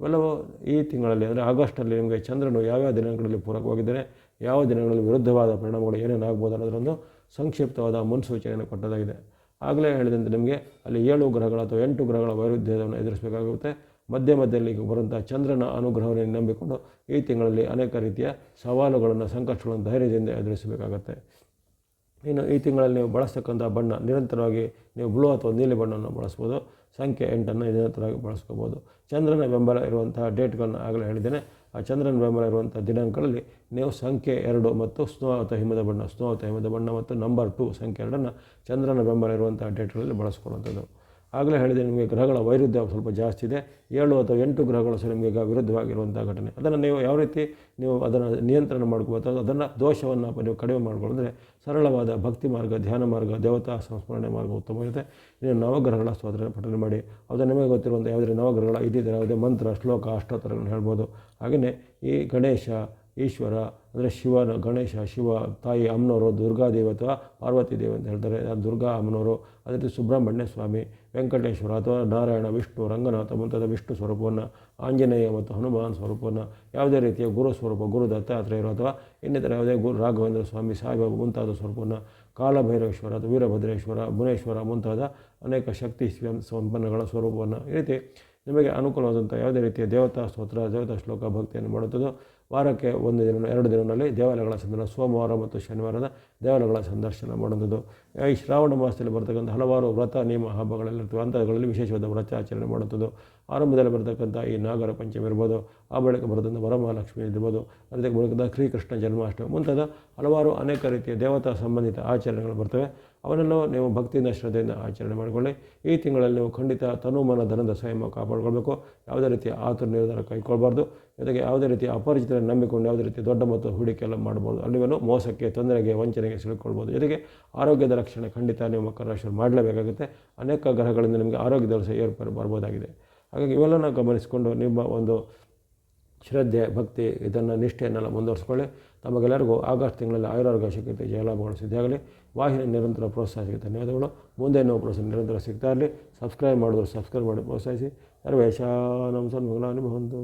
ಇವೆಲ್ಲವೂ ಈ ತಿಂಗಳಲ್ಲಿ, ಅಂದರೆ ಆಗಸ್ಟಲ್ಲಿ ನಿಮಗೆ ಚಂದ್ರನು ಯಾವ್ಯಾವ ದಿನಗಳಲ್ಲಿ ಪೂರಕವಾಗಿದ್ದರೆ, ಯಾವ ದಿನಗಳಲ್ಲಿ ವಿರುದ್ಧವಾದ ಪರಿಣಾಮಗಳು ಏನೇನು ಆಗ್ಬೋದು ಅನ್ನೋದರೊಂದು ಸಂಕ್ಷಿಪ್ತವಾದ ಮುನ್ಸೂಚನೆಯನ್ನು ಕೊಟ್ಟದಾಗಿದೆ. ಆಗಲೇ ಹೇಳಿದಂತೆ ನಿಮಗೆ ಅಲ್ಲಿ ಏಳು ಗ್ರಹಗಳ ಅಥವಾ ಎಂಟು ಗ್ರಹಗಳ ವೈರುಧ್ಯವನ್ನು ಎದುರಿಸಬೇಕಾಗುತ್ತೆ. ಮಧ್ಯ ಮಧ್ಯದಲ್ಲಿ ಬರುವಂಥ ಚಂದ್ರನ ಅನುಗ್ರಹವನ್ನು ನಂಬಿಕೊಂಡು ಈ ತಿಂಗಳಲ್ಲಿ ಅನೇಕ ರೀತಿಯ ಸವಾಲುಗಳನ್ನು, ಸಂಕಷ್ಟಗಳನ್ನು ಧೈರ್ಯದಿಂದ ಎದುರಿಸಬೇಕಾಗತ್ತೆ. ಇನ್ನು ಈ ತಿಂಗಳಲ್ಲಿ ನೀವು ಬಳಸ್ತಕ್ಕಂಥ ಬಣ್ಣ ನಿರಂತರವಾಗಿ ನೀವು ಬ್ಲೂ ಅಥವಾ ನೀಲಿ ಬಣ್ಣವನ್ನು ಬಳಸ್ಬೋದು. ಸಂಖ್ಯೆ ಎಂಟನ್ನು ನಿರಂತರವಾಗಿ ಬಳಸ್ಕೋಬೋದು. ಚಂದ್ರನ ಬೆಂಬಲ ಇರುವಂತಹ ಡೇಟ್ಗಳನ್ನ ಆಗಲೇ ಹೇಳಿದ್ದೇನೆ. ಆ ಚಂದ್ರನ ಬೆಂಬಲ ಇರುವಂಥ ದಿನಾಂಕಗಳಲ್ಲಿ ನೀವು ಸಂಖ್ಯೆ ಎರಡು ಮತ್ತು ಸ್ನೋ ಅಥವಾ ಹಿಮದ ಬಣ್ಣ, ಸ್ನೋ ಅಥವಾ ಹಿಮದ ಬಣ್ಣ ಮತ್ತು ನಂಬರ್ ಟು ಸಂಖ್ಯೆ ಎರಡನ್ನು ಚಂದ್ರನ ಬೆಂಬಲ ಇರುವಂಥ ಡೇಟ್ಗಳಲ್ಲಿ ಬಳಸ್ಕೊಳ್ಳುವಂಥದ್ದು. ಆಗಲೇ ಹೇಳಿದೆ ನಿಮಗೆ ಗ್ರಹಗಳ ವೈರುಧ್ಯ ಸ್ವಲ್ಪ ಜಾಸ್ತಿ ಇದೆ. ಏಳು ಅಥವಾ ಎಂಟು ಗ್ರಹಗಳು ಸಹ ನಿಮಗೆ ವಿರುದ್ಧವಾಗಿರುವಂಥ ಘಟನೆ. ಅದನ್ನು ನೀವು ಯಾವ ರೀತಿ ನೀವು ಅದನ್ನು ನಿಯಂತ್ರಣ ಮಾಡ್ಕೋಬೋದು ಅಥವಾ ಅದನ್ನು ದೋಷವನ್ನು ನೀವು ಕಡಿಮೆ ಮಾಡಿಕೊಂಡ್ರೆ ಸರಳವಾದ ಭಕ್ತಿ ಮಾರ್ಗ, ಧ್ಯಾನ ಮಾರ್ಗ, ದೇವತಾ ಸಂಸ್ಮರಣೆ ಮಾರ್ಗ ಉತ್ತಮವಾಗಿದೆ ನೀವು ನವಗ್ರಹಗಳ ಸ್ತೋತ್ರ ಪಠನೆ ಮಾಡಿ. ಅದು ನಿಮಗೆ ಗೊತ್ತಿರುವಂಥ ಯಾವುದೇ ನವಗ್ರಹಗಳ ಇದ್ದಿದ್ದರೆ ಯಾವುದೇ ಮಂತ್ರ, ಶ್ಲೋಕ, ಅಷ್ಟೋತ್ತರಗಳನ್ನು ಹೇಳ್ಬೋದು. ಹಾಗೆಯೇ ಈ ಗಣೇಶ ಈಶ್ವರ, ಅಂದರೆ ಶಿವನ, ಗಣೇಶ, ಶಿವ, ತಾಯಿ ಅಮ್ಮನವರು ದುರ್ಗಾದೇವಿ ಅಥವಾ ಪಾರ್ವತಿ ದೇವಿ ಅಂತ ಹೇಳ್ತಾರೆ. ದುರ್ಗಾ ಅಮ್ಮನವರು ಅದೇ ರೀತಿ ಸುಬ್ರಹ್ಮಣ್ಯ ಸ್ವಾಮಿ, ವೆಂಕಟೇಶ್ವರ ಅಥವಾ ನಾರಾಯಣ, ವಿಷ್ಣು, ರಂಗನಾಥ ಮುಂತಾದ ವಿಷ್ಣು ಸ್ವರೂಪವನ್ನು, ಆಂಜನೇಯ ಮತ್ತು ಹನುಮಾನ್ ಸ್ವರೂಪವನ್ನು, ಯಾವುದೇ ರೀತಿಯ ಗುರು ಸ್ವರೂಪ ಗುರು ದತ್ತಾತ್ರೇಯರು ಅಥವಾ ಇನ್ನಿತರ ಯಾವುದೇ ಗುರು ರಾಘವೇಂದ್ರ ಸ್ವಾಮಿ, ಸಾಯಿಬಾಬಾ ಮುಂತಾದ ಸ್ವರೂಪವನ್ನು ಕಾಲಭೈರವೇಶ್ವರ ಅಥವಾ ವೀರಭದ್ರೇಶ್ವರ, ಭುವನೇಶ್ವರ ಮುಂತಾದ ಅನೇಕ ಶಕ್ತಿ ಸಂಪನ್ನಗಳ ಸ್ವರೂಪವನ್ನು ಈ ರೀತಿ ನಿಮಗೆ ಅನುಕೂಲವಾದಂಥ ಯಾವುದೇ ರೀತಿಯ ದೇವತಾ ಸ್ತೋತ್ರ, ದೇವತಾ ಶ್ಲೋಕ ಭಕ್ತಿಯನ್ನು ಮಾಡುತ್ತದೋ, ವಾರಕ್ಕೆ ಒಂದು ದಿನ, ಎರಡು ದಿನಗಳಲ್ಲಿ ದೇವಾಲಯಗಳ ಸಂದರ್ಶನ, ಸೋಮವಾರ ಮತ್ತು ಶನಿವಾರದ ದೇವಾಲಯಗಳ ಸಂದರ್ಶನ ಮಾಡುವಂಥದ್ದು ಈ ಶ್ರಾವಣ ಮಾಸದಲ್ಲಿ ಬರ್ತಕ್ಕಂಥ ಹಲವಾರು ವ್ರತ, ನಿಯಮ ಹಬ್ಬಗಳಲ್ಲಿರ್ತವೆ ವಿಶೇಷವಾದ ವ್ರತ ಆಚರಣೆ ಮಾಡುವಂಥದ್ದು ಆರಂಭದಲ್ಲಿ ಬರತಕ್ಕಂಥ ಈ ನಾಗರ ಪಂಚಮಿ ಇರ್ಬೋದು, ಆ ಬಳಿಕ ಬರ್ತಕ್ಕಂಥ ವರಮಹಾಲಕ್ಷ್ಮಿ ಇರ್ಬೋದು, ಅದಕ್ಕೆ ಬಳಿಕದ ಶ್ರೀಕೃಷ್ಣ ಜನ್ಮಾಷ್ಟಮಿ ಮುಂತಾದ ಹಲವಾರು ಅನೇಕ ರೀತಿಯ ದೇವತಾ ಸಂಬಂಧಿತ ಆಚರಣೆಗಳು ಬರ್ತವೆ. ಅವನ್ನೆಲ್ಲ ನೀವು ಭಕ್ತಿಯಿಂದ ಶ್ರದ್ಧೆಯಿಂದ ಆಚರಣೆ ಮಾಡಿಕೊಳ್ಳಿ. ಈ ತಿಂಗಳಲ್ಲಿ ನೀವು ಖಂಡಿತ ತನುಮನ ಧನದ ಸಂಯಮ ಕಾಪಾಡಿಕೊಳ್ಬೇಕು. ಯಾವುದೇ ರೀತಿಯ ಆತುರ ನಿರ್ಧಾರ ಕೈಗೊಳ್ಳಬಾರ್ದು. ಜೊತೆಗೆ ಯಾವುದೇ ರೀತಿಯ ಅಪರಿಚಿತರ ನಂಬಿಕೊಂಡು ಯಾವುದೇ ರೀತಿ ದೊಡ್ಡ ಮತ್ತು ಹೂಡಿಕೆ ಎಲ್ಲ ಮಾಡ್ಬೋದು ಅಲ್ಲಿವನು ಮೋಸಕ್ಕೆ, ತೊಂದರೆಗೆ, ವಂಚನೆಗೆ ಸಿಲುಕೊಳ್ಬೋದು ಜೊತೆಗೆ ಆರೋಗ್ಯದ ರಕ್ಷಣೆ ಖಂಡಿತ ನೀವು ಮಕರ ರಾಶಿಯಲ್ಲಿ ಮಾಡಲೇಬೇಕಾಗುತ್ತೆ. ಅನೇಕ ಗ್ರಹಗಳಿಂದ ನಿಮಗೆ ಆರೋಗ್ಯದ ಏರ್ಪೇರು ಬರ್ಬೋದಾಗಿದೆ. ಹಾಗಾಗಿ ಇವೆಲ್ಲನ ಗಮನಿಸಿಕೊಂಡು ನಿಮ್ಮ ಒಂದು ಶ್ರದ್ಧೆ, ಭಕ್ತಿ, ಇದನ್ನು ನಿಷ್ಠೆಯನ್ನೆಲ್ಲ ಮುಂದುವರಿಸ್ಕೊಳ್ಳಿ. ತಮಗೆಲ್ಲರಿಗೂ ಆಗಸ್ಟ್ ತಿಂಗಳಲ್ಲಿ ಆಯುರಾರೋಗ್ಯ ಸಿಗುತ್ತೆ, ಜಯಲಾಭಗಳು ಸಿದ್ಧಾಗಲಿ ವಾಹಿನಿ ನಿರಂತರ ಪ್ರೋತ್ಸಾಹ ಸಿಗುತ್ತೆ. ಧನ್ಯವಾದಗಳು. ಮುಂದೆ ನೋವು ಪ್ರೋತ್ಸಾಹ ನಿರಂತರ ಸಿಗ್ತಾ ಇರಲಿ. ಸಬ್ಸ್ಕ್ರೈಬ್ ಮಾಡಿದ್ರು ಸಬ್ಸ್ಕ್ರೈಬ್ ಮಾಡಿ ಪ್ರೋತ್ಸಾಹಿಸಿ. ಸರ್ವೇಶಾನಂ ಸನ್ಮಂಗಲಾನಿ ಭವಂತು.